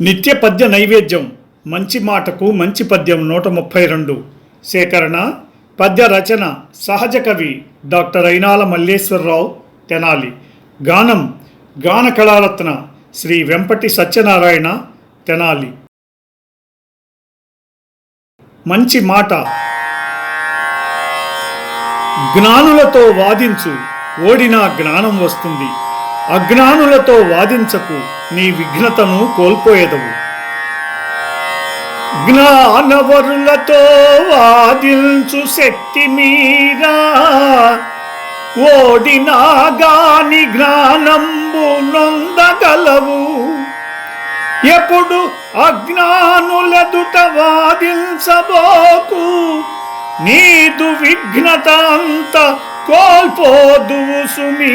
నిత్య పద్య నైవేద్యం. మంచి మాటకు మంచి పద్యం నూట ముప్పై రెండు. సేకరణ పద్య రచన సహజ కవి డాక్టర్ అయినాల మల్లేశ్వరరావు తెనాలి. గానం గాన కళారత్న శ్రీ వెంపటి సత్యనారాయణ తెనాలి. మంచి మాట. జ్ఞానులతో వాదించు. ఓడినా జ్ఞానం వస్తుంది. అజ్ఞానులతో వాదించకు నీ విఘ్నతను కోల్పోయేదవు. జ్ఞానవరులతో వాదించు శక్తి మీరా ఓడినా గాని జ్ఞానంబు నొందగలవు. ఎప్పుడు అజ్ఞానులదుట వాదించబోకు నీదు విఘ్నత అంత కోల్పోదువు సుమీ.